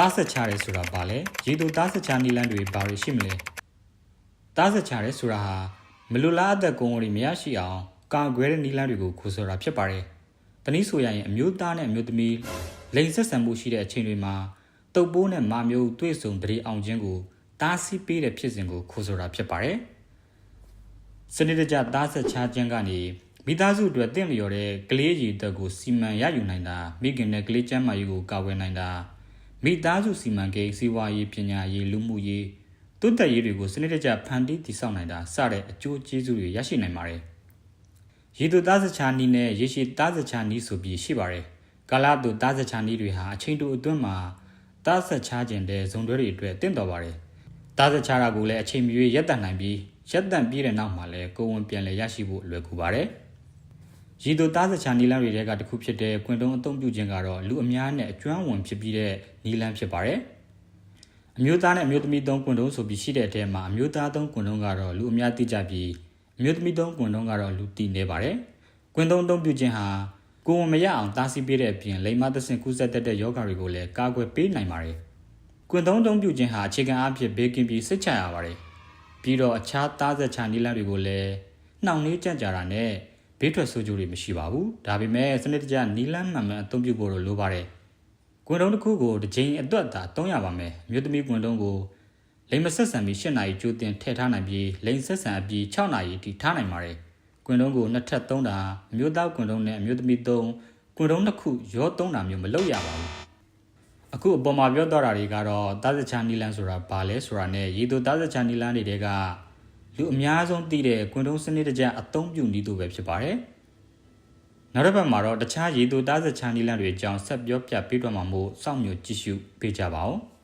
တားဆက်ချရဲဆိုတာဘာလဲရေတူတားဆက်ချနီလန်းတွေဘာတွေရှိမလဲတားဆက်ချရဲဆိုတာဟာမလူလားအသက်ကုန်းဝရီမရရှိအောင်ကာကွယ်တဲ့နီလန်းတွေကိုခိုးဆိုတာဖြစ်ပါတယ်တနည်းဆိုရရင်အမျိုးသားနဲ့အမျိုးသမီးလိင်ဆက်ဆံမှုရှိတဲ့အချိန်တွေမှာတုပ်ပိုးနဲ့မာမျိုးတွေ့ဆုံတရေအောင်ခြင်းကိုတားဆီးပေးတဲ့ဖြစ်စဉ်ကိုခိုးဆိုတာဖြစ်ပါတယ်စနစ်တကျတားဆက်ချခြင်းကနေမိသားစုအတွက်တင့်လျော်တဲ့ကလေးရည်တက်ကိုစီမံရယူနိုင်တာမိခင်နဲ့ကလေးချမ်းမာရေးကိုကာဝယ်နိုင်တာ မိသားစုစီမံကိန်းစီးပွားရေးပညာရေးလူမှုရေးတိုးတက်ရေးတွေကိုစနစ်တကျဖန်တီးတည်ဆောက်နိုင်တာစတဲ့အကျိုးကျေးဇူးတွေရရှိနိုင်ပါတယ်။ရေတူသားစချာနီးနဲ့ရေရှည်သားစချာနီးဆိုပြီးရှိပါတယ်။ကာလတူသားစချာနီးတွေဟာအချိန်တိုအတွင်းမှာသားစချာခြင်းတဲ့ဇုံတွဲတွေအတွက်တင့်တော်ပါတယ်။သားစချာတာကိုလည်းအချိန်မီရက်တန်နိုင်ပြီးရက်တန်ပြီးတဲ့နောက်မှာလည်းကိုယ်ဝန်ပြန်လည်ရရှိဖို့အလွယ်ကူပါတယ်။ ရီတိုသားစချာနီလန်းတွေကတစ်ခုဖြစ်တဲ့ကွင်တုံးအုံပြုခြင်းကတော့လူအများနဲ့အကျွမ်းဝင်ဖြစ်ပြီးတဲ့နီလန်းဖြစ်ပါတယ်။အမျိုးသားနဲ့အမျိုးသမီးသုံးကွင်တုံးဆိုပြီးရှိတဲ့အထဲမှာအမျိုးသားသုံးကွင်တုံးကတော့လူအများသိကြပြီးအမျိုးသမီးသုံးကွင်တုံးကတော့လူသိနေပါတယ်။ကွင်တုံးအုံပြုခြင်းဟာကိုယ်ဝန်မရအောင်တားဆီးပေးတဲ့အပြင်လိမ္မာသဆင့်ကူးစက်တတ်တဲ့ယောဂါတွေကိုလည်းကာကွယ်ပေးနိုင်ပါတယ်။ကွင်တုံးအုံပြုခြင်းဟာအခြေခံအဖြစ်ဘေးကင်းပြီးစိတ်ချရပါတယ်။ပြီးတော့အခြားသားစချာနီလန်းတွေကိုလည်းနှောင့်နှေးကြကြတာနဲ့ ဘေးထွက်ဆိုးကျိုးတွေမရှိပါဘူးဒါပေမဲ့စနစ်တကျနီလန်းမှန်မှန်အသုံးပြုဖို့လိုပါတယ်ကွန်တုံးတစ်ခုကိုတစ်ချိန်အတွက်သာသုံးရပါမယ်မြို့သမီးကွန်တုံးကိုလိမ်မဆက်ဆံပြီး၈နာရီကြိုတင်ထည့်ထားနိုင်ပြီးလိမ်ဆက်ဆံအပြီး6နာရီထိထားနိုင်ပါတယ်ကွန်တုံးကိုနှစ်ထပ်သုံးတာအမျိုးသားကွန်တုံးနဲ့အမျိုးသမီးသုံးကွန်တုံးတစ်ခုရောသုံးတာမျိုးမလုပ်ရပါဘူးအခုအပေါ်မှာပြောတော့တာတွေကတော့တာသချာနီလန်ဆိုတာဘာလဲဆိုတာနဲ့ရေတူတာသချာနီလန်တွေက လူအများဆုံးသိတဲ့ကွန်တုံးစနစ်တကျအသုံးပြုနည်းတို့ပဲဖြစ်ပါတယ်။နောက်တစ်ပတ်မှာတော့တခြားရေတူတာသချာနီလန်တွေအကြောင်းဆက်ပြောပြပေးတော့မှာမို့စောင့်မျှော်ကြည့်ရှုပေးကြပါဦး။